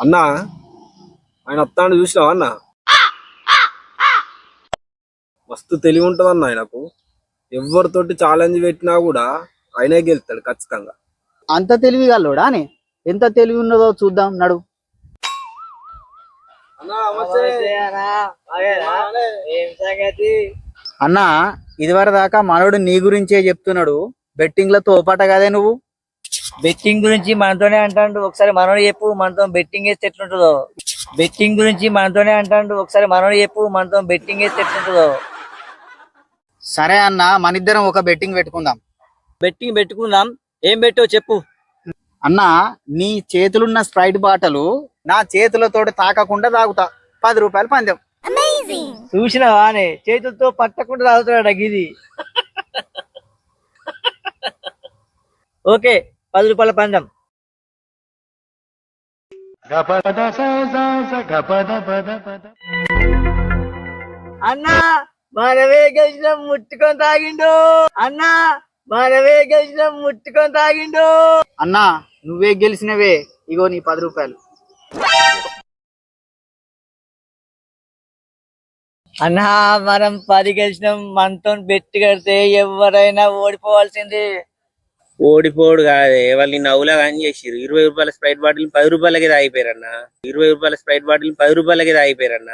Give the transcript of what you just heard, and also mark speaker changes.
Speaker 1: అన్న ఆయన వస్తాడు చూసినావా అన్న? మస్తు తెలివి ఉంటుంది అన్న ఆయనకు ఎవరితోటి ఛాలెంజ్ పెట్టినా కూడా ఆయనే గెలుస్తాడు ఖచ్చితంగా.
Speaker 2: అంత తెలివి గల్లోడా అని? ఎంత తెలివి ఉన్నదో చూద్దాం నడు. అన్న ఇదివరకు దాకా మనోడు నీ గురించే చెప్తున్నాడు. బెట్టింగ్లో తోపాట కదే నువ్వు?
Speaker 3: బెట్టింగ్ గురించి మనతోనే అంటాడు. ఒకసారి మనోడు చెప్పు మనతో బెట్టింగ్ వేస్తే ఎట్లుంటుందో. బెట్టింగ్ గురించి మనతోనే అంటాడు. ఒకసారి మనోడు చెప్పు మనతో బెట్టింగ్ వేస్తే ఎట్లుంటుందో.
Speaker 2: సరే అన్న మనిద్దరం ఒక బెట్టింగ్ పెట్టుకుందాం.
Speaker 3: బెట్టింగ్ పెట్టుకుందాం. ఏం పెట్టో చెప్పు.
Speaker 2: అన్న నీ చేతులున్న స్ప్రైట్ బాటలు నా చేతులతోటి తాకకుండా తాగుతా. పది రూపాయలు పందెం.
Speaker 3: చూసినావా అని? చేతులతో పట్టకుండా తాగుతున్నాడు గిది. ఓకే పది రూపాయల పందెం. అన్నా మనమే గెలిచినాం ముట్టుకొని తాగిండు. అన్నా మనమే గెలిచినాం ముట్టుకొని తాగిండు.
Speaker 2: అన్న నువ్వే గెలిచినవే. ఇగో నీ పది రూపాయలు
Speaker 3: అన్నా మనం పది గెలిచినాం మనతో బెట్టి కడితే ఎవరైనా ఓడిపోవాల్సిందే.
Speaker 4: ఓడిపోడు కాదే. వాళ్ళు నవ్వులా కానీ చేసిరు ఇరవై రూపాయల స్ప్రైట్ బాటిల్ పది రూపాయలకి తాగిపోయారన్న. ఇరవై రూపాయల స్ప్రైట్ బాటిల్ పది రూపాయలకి తాగిపోయారన్న.